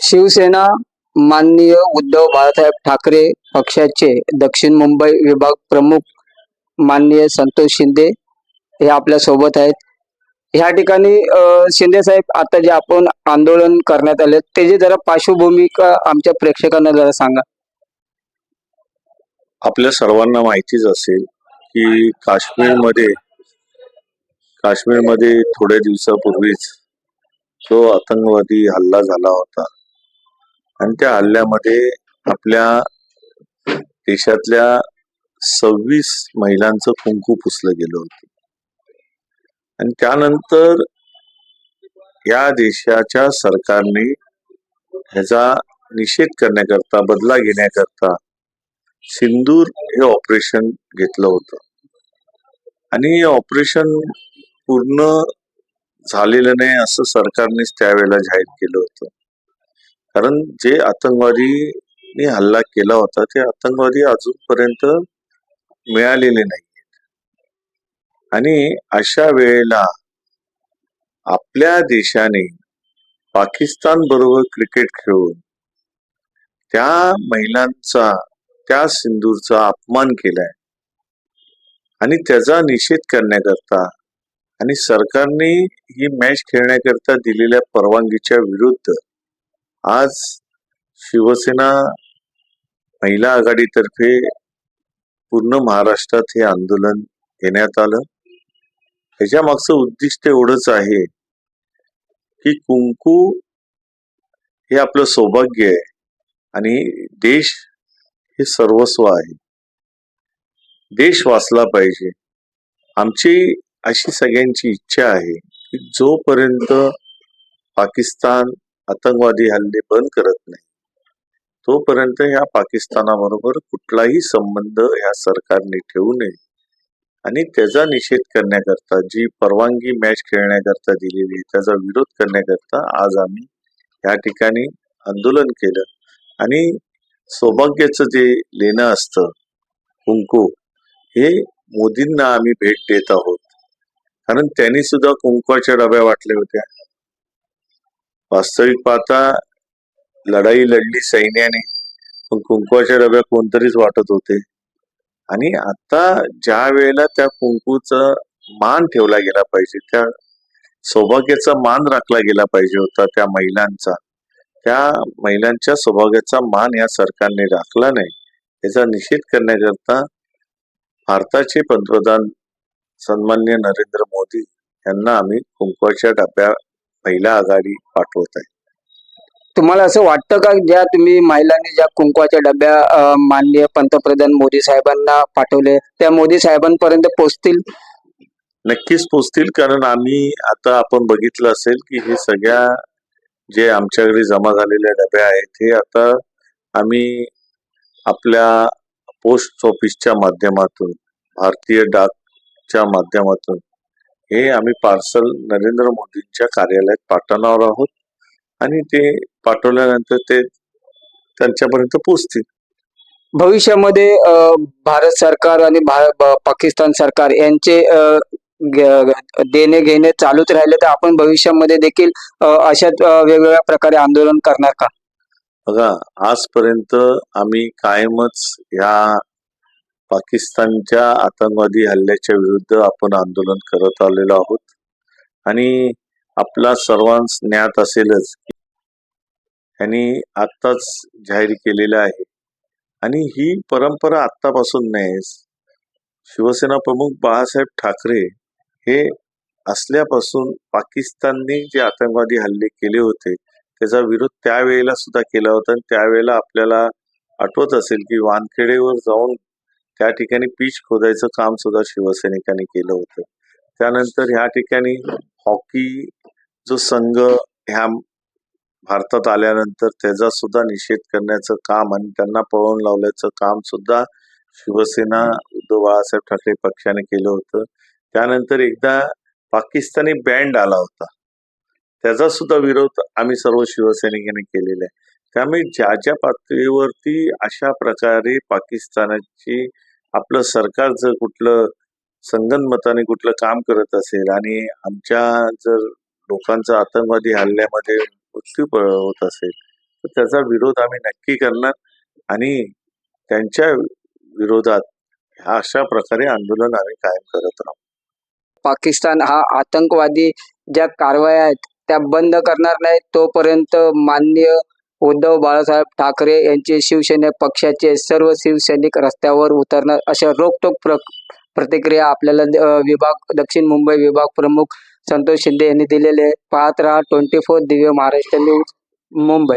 शिवसेना माननीय उद्धव बाळासाहेब ठाकरे पक्षाचे दक्षिण मुंबई विभाग प्रमुख माननीय संतोष शिंदे हे आपल्यासोबत आहेत. ह्या ठिकाणी शिंदे साहेब आता जे आपण आंदोलन करण्यात आले त्याची जरा पार्श्वभूमिका आमच्या प्रेक्षकांना जरा सांगा. आपल्या सर्वांना माहितीच असेल की काश्मीरमध्ये काश्मीरमध्ये थोड्या दिवसापूर्वीच जो आतंकवादी हल्ला झाला होता. आणि त्या हल्ल्यामध्ये आपल्या देशातल्या सव्वीस महिलांचं कुंकू पुसलं गेलं होतं. आणि त्यानंतर या देशाच्या सरकारने ह्याचा निषेध करण्याकरता बदला घेण्याकरता सिंदूर हे ऑपरेशन घेतलं होतं. आणि हे ऑपरेशन पूर्ण झालेलं नाही असं सरकारनेच त्यावेळेला जाहीर केलं होतं. कारण जे आतंकवादीने हल्ला केला होता ते आतंकवादी अजूनपर्यंत मिळालेले नाही आणि अशा वेळेला आपल्या देशाने पाकिस्तान बरोबर क्रिकेट खेळून त्या महिलांचा त्या सिंदूरचा अपमान केलाय. आणि त्याचा निषेध करण्याकरता आणि सरकारने ही मॅच खेळण्याकरता दिलेल्या परवानगीच्या विरुद्ध आज शिवसेना महिला आघाडीतर्फे पूर्ण महाराष्ट्रात हे आंदोलन घेण्यात आलं. त्याच्या मागचं उद्दिष्ट एवढंच आहे की कुंकू हे आपलं सौभाग्य आहे आणि देश हे सर्वस्व आहे. देश वाचला पाहिजे. आमची अशी सगळ्यांची इच्छा आहे की जोपर्यंत पाकिस्तान आतंकवादी हल्ले बंद करत नाही. तोपर्यंत ह्या पाकिस्तानाबरोबर कुठलाही संबंध ह्या सरकारने ठेवू नये. आणि त्याचा निषेध करण्याकरता जी परवानगी मॅच खेळण्याकरता दिलेली त्याचा विरोध करण्याकरता आज आम्ही या ठिकाणी आंदोलन केलं. आणि सौभाग्याचं जे लेणं असतं कुंकू हे मोदींना आम्ही भेट देत आहोत. कारण त्यांनी सुद्धा कुंकवाच्या डब्या वाटल्या होत्या. वास्तविक पाहता लढाई लढली सैन्याने. पण कुंकवाच्या डब्या कोणतरीच वाटत होते. आणि आता ज्या वेळेला त्या कुंकूचा मान ठेवला गेला पाहिजे त्या सौभाग्याचा मान राखला गेला पाहिजे होता त्या महिलांचा त्या महिलांच्या सौभाग्याचा मान या सरकारने राखला नाही. याचा निषेध करण्याकरता भारताचे पंतप्रधान सन्मान्य नरेंद्र मोदी यांना आम्ही कुंकवाच्या डब्या महिला आघाडी पाठवत आहे. तुम्हाला असं वाटतं का ज्या तुम्ही महिलांनी ज्या कुंकवाच्या डब्या माननीय पंतप्रधान मोदी साहेबांना पाठवले त्या मोदी साहेबांपर्यंत पोहोचतील? नक्कीच पोचतील कारण आम्ही आता आपण बघितलं असेल की हे सगळ्या जे आमच्याकडे जमा झालेल्या डब्या आहेत हे आता आम्ही आपल्या पोस्ट ऑफिसच्या माध्यमातून भारतीय डाकच्या माध्यमातून हे आम्ही पार्सल नरेंद्र मोदींच्या कार्यालयात पाठवणार आहोत. आणि ते पाठवल्यानंतर ते त्यांच्यापर्यंत पोचतील भविष्यामध्ये भारत सरकार आणि पाकिस्तान सरकार यांचे देणे घेणे चालूच राहिले तर आपण भविष्यामध्ये देखील अ, अशाच अ, वेगवेगळ्या प्रकारे आंदोलन करणार का? बघा आजपर्यंत आम्ही कायमच ह्या पाकिस्तानच्या आतंकवादी हल्ल्याच्या विरुद्ध आपण आंदोलन करत आलेलो आहोत. आणि आपला सर्वांस ज्ञात असेलच यांनी आत्ताच जाहीर केलेलं आहे. आणि ही परंपरा आत्तापासून नाही. शिवसेना प्रमुख बाळासाहेब ठाकरे हे असल्यापासून पाकिस्तानने जे आतंकवादी हल्ले केले होते त्याचा विरोध त्यावेळेला सुद्धा केला होता. आणि त्यावेळेला आपल्याला आठवत असेल की वानखेडेवर जाऊन त्या ठिकाणी पीच खोदायचं काम सुद्धा शिवसैनिकांनी केलं होतं. त्यानंतर ह्या ठिकाणी हॉकी जो संघ ह्या भारतात आल्यानंतर त्याचा सुद्धा निषेध करण्याचं काम आणि त्यांना पळवून लावल्याचं काम सुद्धा शिवसेना उद्धव बाळासाहेब ठाकरे पक्षाने केलं होतं. त्यानंतर एकदा पाकिस्तानी बँड आला होता. त्याचा सुद्धा विरोध आम्ही सर्व शिवसैनिकांनी केलेला आहे. त्यामुळे ज्या ज्या पातळीवरती अशा प्रकारे पाकिस्तानाची आपलं सरकार जर कुठलं संगनमताने कुठलं काम करत असेल आणि आमच्या जर लोकांचा आतंकवादी हल्ल्यामध्ये मृत्यू होत असेल तर त्याचा विरोध आम्ही नक्की करणार आणि त्यांच्या विरोधात अशा प्रकारे आंदोलन आम्ही कायम करत राहू. पाकिस्तान हा आतंकवादी ज्या कारवाया आहेत त्या बंद करणार नाही तोपर्यंत माननीय उद्धव बाळासाहेब ठाकरे यांचे शिवसेना पक्षाचे सर्व शिवसैनिक रस्त्यावर उतरणार अशा रोखटोक प्र प्रतिक्रिया आपल्याला विभाग दक्षिण मुंबई विभाग प्रमुख संतोष शिंदे यांनी दिलेले आहे पाहत राहा twenty four Divya Maharashtra news Mumbai.